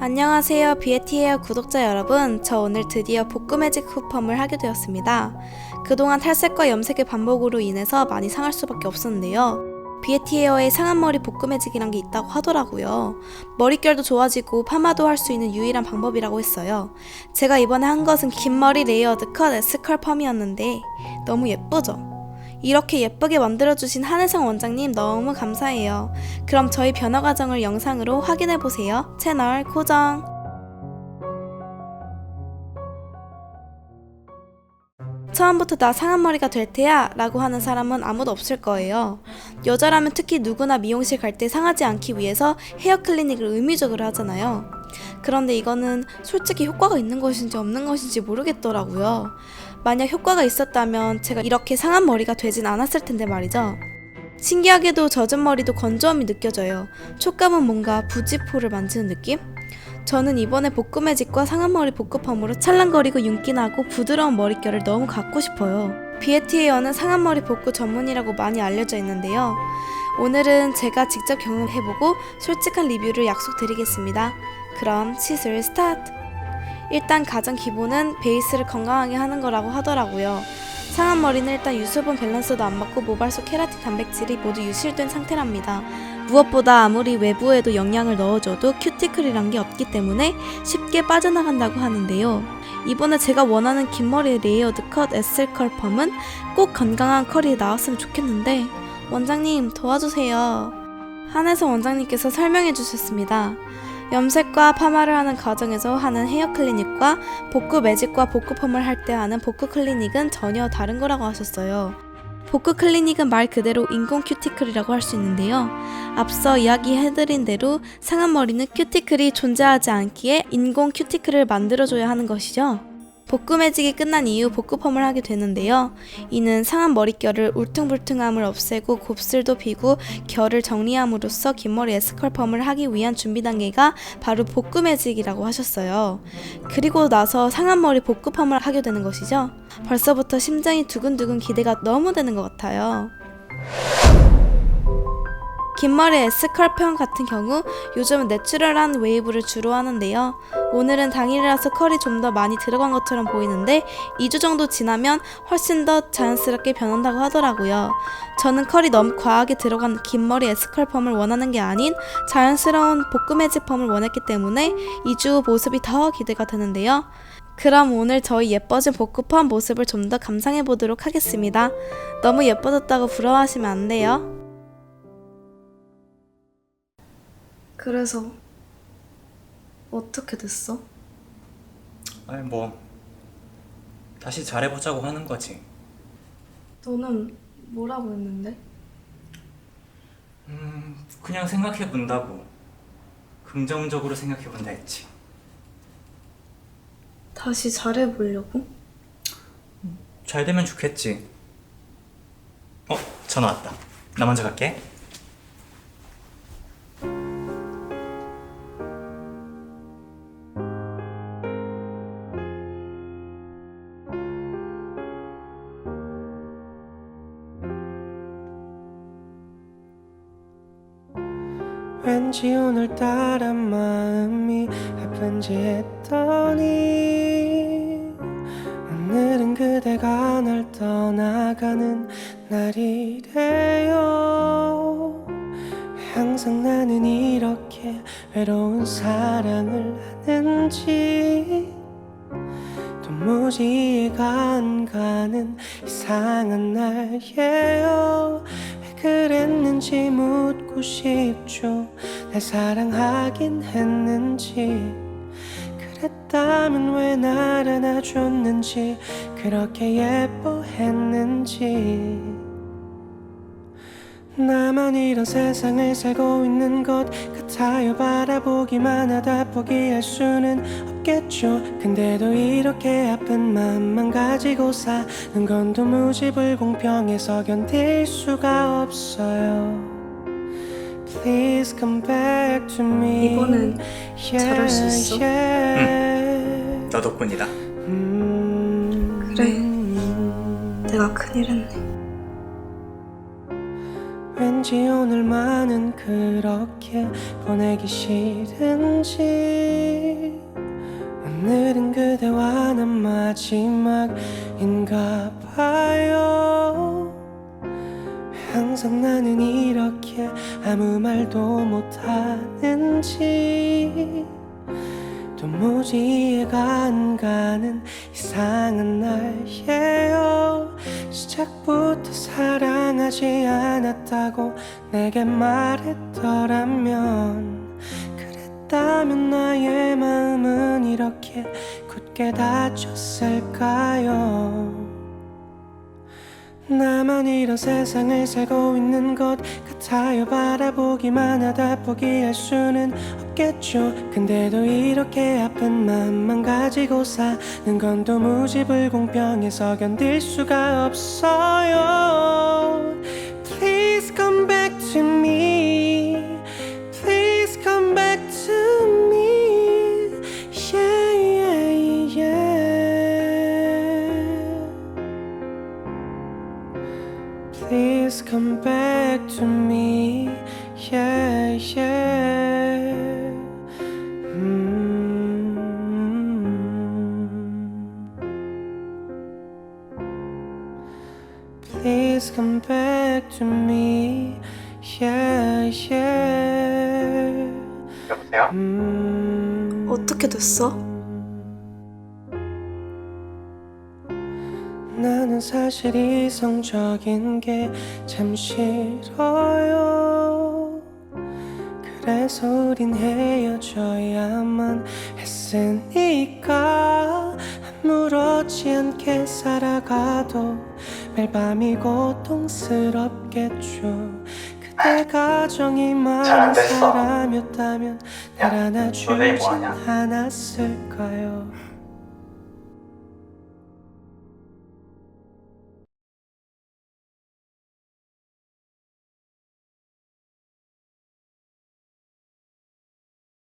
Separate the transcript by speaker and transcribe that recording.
Speaker 1: 안녕하세요. 비에티에어 구독자 여러분. 저 오늘 드디어 복구 매직 후펌을 하게 되었습니다. 그동안 탈색과 염색의 반복으로 인해서 많이 상할 수밖에 없었는데요. 비에티에어에 상한 머리 복구 매직이란 게 있다고 하더라고요. 머릿결도 좋아지고 파마도 할 수 있는 유일한 방법이라고 했어요. 제가 이번에 한 것은 긴 머리 레이어드 컷 에스컬 펌이었는데 너무 예쁘죠? 이렇게 예쁘게 만들어주신 한혜성 원장님 너무 감사해요. 그럼 저희 변화 과정을 영상으로 확인해보세요. 채널 고정! 처음부터 나 상한 머리가 될 테야 라고 하는 사람은 아무도 없을 거예요. 여자라면 특히 누구나 미용실 갈 때 상하지 않기 위해서 헤어 클리닉을 의무적으로 하잖아요. 그런데 이거는 솔직히 효과가 있는 것인지 없는 것인지 모르겠더라고요. 만약 효과가 있었다면 제가 이렇게 상한 머리가 되진 않았을 텐데 말이죠. 신기하게도 젖은 머리도 건조함이 느껴져요. 촉감은 뭔가 부지포를 만지는 느낌? 저는 이번에 복구 매직과 상한 머리 복구펌으로 찰랑거리고 윤기나고 부드러운 머릿결을 너무 갖고 싶어요. 비에티에어는 상한 머리 복구 전문이라고 많이 알려져 있는데요. 오늘은 제가 직접 경험해보고 솔직한 리뷰를 약속드리겠습니다. 그럼 시술 스타트! 일단 가장 기본은 베이스를 건강하게 하는 거라고 하더라고요. 상한 머리는 일단 유수분 밸런스도 안 맞고 모발 속 케라틴 단백질이 모두 유실된 상태랍니다. 무엇보다 아무리 외부에도 영양을 넣어줘도 큐티클이란 게 없기 때문에 쉽게 빠져나간다고 하는데요. 이번에 제가 원하는 긴 머리 레이어드 컷 에슬 컬 펌은 꼭 건강한 컬이 나왔으면 좋겠는데 원장님 도와주세요. 한혜성 원장님께서 설명해 주셨습니다. 염색과 파마를 하는 과정에서 하는 헤어 클리닉과 복구 매직과 복구 펌을 할 때 하는 복구 클리닉은 전혀 다른 거라고 하셨어요. 복구 클리닉은 말 그대로 인공 큐티클이라고 할 수 있는데요. 앞서 이야기해드린 대로 상한 머리는 큐티클이 존재하지 않기에 인공 큐티클을 만들어줘야 하는 것이죠. 복구 매직이 끝난 이후 복구 펌을 하게 되는데요. 이는 상한 머릿결을 울퉁불퉁함을 없애고 곱슬도 비고 결을 정리함으로써 긴 머리 에스컬 펌을 하기 위한 준비 단계가 바로 복구 매직이라고 하셨어요. 그리고 나서 상한 머리 복구 펌을 하게 되는 것이죠. 벌써부터 심장이 두근두근 기대가 너무 되는 것 같아요. 긴 머리 에스컬 펌 같은 경우 요즘은 내추럴한 웨이브를 주로 하는데요. 오늘은 당일이라서 컬이 좀 더 많이 들어간 것처럼 보이는데 2주 정도 지나면 훨씬 더 자연스럽게 변한다고 하더라고요. 저는 컬이 너무 과하게 들어간 긴 머리 에스컬 펌을 원하는 게 아닌 자연스러운 복구 매직 펌을 원했기 때문에 2주 후 모습이 더 기대가 되는데요. 그럼 오늘 저희 예뻐진 복구펌 모습을 좀 더 감상해 보도록 하겠습니다. 너무 예뻐졌다고 부러워하시면 안 돼요. 그래서 어떻게 됐어?
Speaker 2: 아니 뭐 다시 잘해보자고 하는 거지.
Speaker 1: 너는 뭐라고 했는데?
Speaker 2: 음 그냥 생각해 본다고. 긍정적으로 생각해 본다 했지.
Speaker 1: 다시 잘해보려고?
Speaker 2: 잘 되면 좋겠지. 어 전화 왔다. 나 먼저 갈게.
Speaker 3: 왠지 오늘따라 마음이 아픈지 했더니 오늘은 그대가 날 떠나가는 날이래요. 왜 항상 나는 이렇게 외로운 사랑을 하는지 도무지 이해가 안 가는 이상한 날이에요. 왜 그랬는지 묻고 싶죠. 날 사랑하긴 했는지. 그랬다면 왜 날 안아줬는지. 그렇게 예뻐했는지. 나만 이런 세상을 살고 있는 것 같아요. 바라보기만 하다 포기할 수는 없겠죠 근데도 이렇게 아픈 마음만 가지고 사는 건 도무지 불공평해서 견딜 수가 없어요 Please come back to me
Speaker 1: 이번엔 잘할 수 있어.
Speaker 3: yeah.
Speaker 2: 너 덕분이다.
Speaker 3: 음,
Speaker 1: 그래. 내가 큰일 했네.
Speaker 3: 왠지 오늘만은 그렇게 보내기 싫은지 오늘은 그대와 난 마지막인가 봐요. 항상 나는 이렇게 아무 말도 못하는지 도무지 이해가 안 가는 이상한 날이에요. 시작부터 사랑하지 않았다고 내게 말했더라면 그랬다면 나의 마음은 이렇게 굳게 닫혔을까요? 나만 이런 세상을 살고 있는 것 같아요. 바라보기만 하다 포기할 수는 없겠죠. 근데도 이렇게 아픈 마음만 가지고 사는 건 도무지 불공평해서 견딜 수가 없어요 Please come back to me. Yeah, yeah. Mm. Please come back to me. Yeah, yeah.
Speaker 2: 여보세요?
Speaker 3: 음.
Speaker 1: 어떻게 됐어?
Speaker 3: 나는 사실 이성적인 게 참 싫어요. 그래서 우린 헤어져야만 했으니까 아무렇지 않게 살아가도 매일 밤이 고통스럽겠죠. 그대 가정이
Speaker 2: 잘안
Speaker 3: 많은. 사람이었다면 날 안아주진? 않았을까요?